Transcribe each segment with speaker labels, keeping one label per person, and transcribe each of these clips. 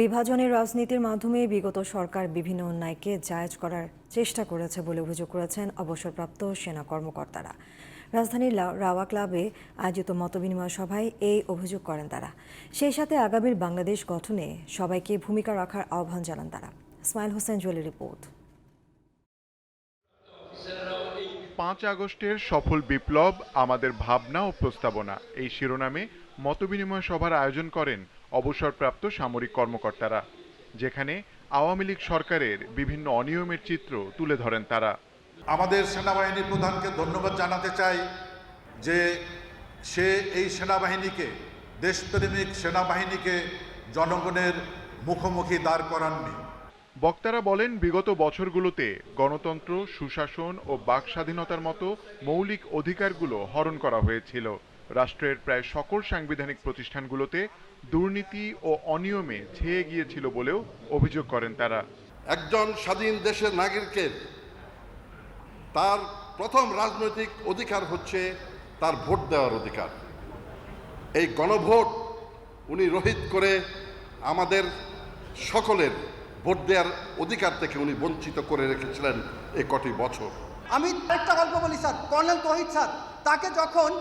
Speaker 1: বিভাজনের রাজনীতির মাধ্যমে বিগত সরকার বিভিন্ন অন্যায়কে জায়েজ করার চেষ্টা করেছে বলে অভিযোগ করেছেন অবসরপ্রাপ্ত সেনা কর্মকর্তারা। রাজধানীর রাওয়া ক্লাবে আয়োজিত মতবিনিময় সভায় এই অভিযোগ করেন তারা। সেই সাথে আগামীর বাংলাদেশ গঠনে সবাইকে ভূমিকা রাখার আহ্বান জানান তারা। ইসমাইল হোসেন জুয়েলের রিপোর্ট।
Speaker 2: পাঁচ আগস্টের সফল বিপ্লব, আমাদের ভাবনা ও প্রস্তাবনা। এই শিরোনামে মতবিনিময় সভার আয়োজন করেন অবসরপ্রাপ্ত সামরিক কর্মকর্তারা যেখানে আওয়ামী লীগ সরকারের বিভিন্ন অনিয়মের চিত্র তুলে ধরেন তারা।
Speaker 3: আমাদের সেনাবাহিনী প্রধানকে ধন্যবাদ জানাতে চাই যে সে এই সেনাবাহিনীকে দেশপ্রেমিক সেনাবাহিনীকে জনগণের মুখোমুখি দাঁড় করাননি।
Speaker 2: বক্তারা বলেন বিগত বছরগুলোতে গণতন্ত্র সুশাসন ও বাক স্বাধীনতার মতো মৌলিক অধিকারগুলো হরণ করা হয়েছিল। রাষ্ট্রের প্রায় সকল সাংবিধানিক প্রতিষ্ঠানগুলোতে দুর্নীতি ও অনিয়মে ছেয়ে গিয়েছিল বলেও অভিযোগ করেন তারা।
Speaker 4: একজন স্বাধীন দেশের নাগরিকের তার প্রথম রাজনৈতিক অধিকার হচ্ছে তার ভোট দেওয়ার অধিকার। এই গণভোট উনি রহিত করে আমাদের সকলের ভোট দেওয়ার অধিকার থেকে উনি বঞ্চিত করে রেখেছিলেন এ কটি বছর।
Speaker 5: আমি একটা গল্প বলি স্যার। কর্নেল তহিদ স্যার। তাকে যখন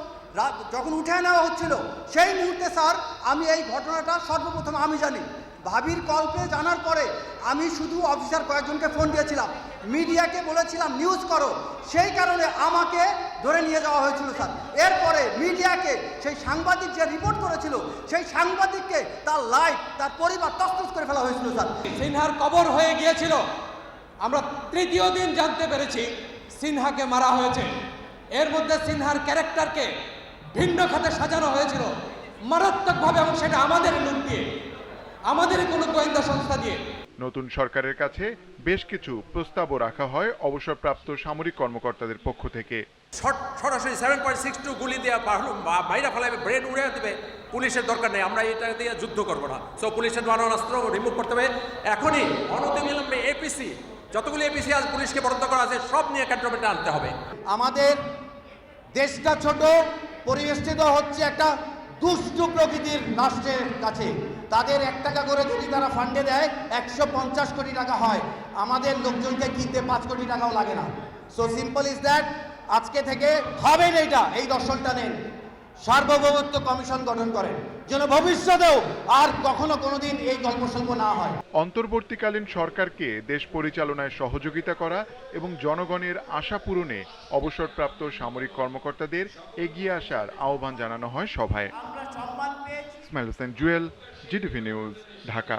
Speaker 5: যখন উঠে নেওয়া হচ্ছিল, সেই মুহূর্তে স্যার, আমি এই ঘটনাটা সর্বপ্রথম আমি জানি। ভাবির কল্পে জানার পরে আমি শুধু অফিসার কয়েকজনকে ফোন দিয়েছিলাম। মিডিয়াকে বলেছিলাম, নিউজ করো। সেই কারণে আমাকে ধরে নিয়ে যাওয়া হয়েছিল, স্যার। এরপরে মিডিয়াকে সেই সাংবাদিক যে রিপোর্ট করেছিল, সেই সাংবাদিককে তার লাইফ, তার পরিবার তস্তস করে ফেলা হয়েছিল, স্যার।
Speaker 6: সিনহার কবর হয়ে গিয়েছিল। আমরা তৃতীয় দিন জানতে পেরেছি সিনহাকে মারা হয়েছে। এর মধ্যে সিনহার ক্যারেক্টারকে ভিন্ন খাতে সাজানো হয়েছিল। মারাত্মকভাবে এবং সেটা আমাদের লোক দিয়ে আমাদের কোনো গোয়েন্দা সংস্থা দিয়ে।
Speaker 2: নতুন সরকারের কাছে বেশ কিছু প্রস্তাবও রাখা হয় অবসরপ্রাপ্ত সামরিক কর্মকর্তাদের পক্ষ থেকে।
Speaker 7: শর্ট সরাসরি সেভেন পয়েন্ট সিক্স টু গুলি দেওয়া বাইরে ফেলাবে ব্রেন উড়ে দেবে পুলিশের দরকার নেই আমরা এটা দিয়ে যুদ্ধ করব না। সো পুলিশের মারণাস্ত্র রিমুভ করতে হবে। এখনই অনতিবিলম্বে এপিসি যতগুলি এপিসি আজ পুলিশকে বরাদ্দ করা আছে সব নিয়ে ক্যান্টনমেন্টে আনতে হবে।
Speaker 5: আমাদের দেশটা ছোট পরিবেষ্টিত হচ্ছে একটা দুষ্ট প্রকৃতির রাষ্ট্রের কাছে। তাদের এক টাকা করে যদি তারা ফান্ডে দেয়, একশো পঞ্চাশ কোটি টাকা হয়। আমাদের লোকজনকে কিনতে পাঁচ কোটি টাকাও লাগে না। সো সিম্পল ইজ দ্যাট আজকে থেকে হবেন এইটা, এই দর্শনটা নেন। সার্বভৌমত্ব কমিশন গঠন করেন যেন ভবিষ্যতেও আর কখনো কোনোদিন এই গল্প সল্প না হয়।
Speaker 2: অন্তর্বর্তীকালীন সরকারকে দেশ পরিচালনায় সহযোগিতা করা এবং জনগণের আশা পূরণে অবসরপ্রাপ্ত সামরিক কর্মকর্তাদের এগিয়ে আসার আহ্বান জানানো হয় সভায়। Ismail Hossain Jewel GTV news Dhaka.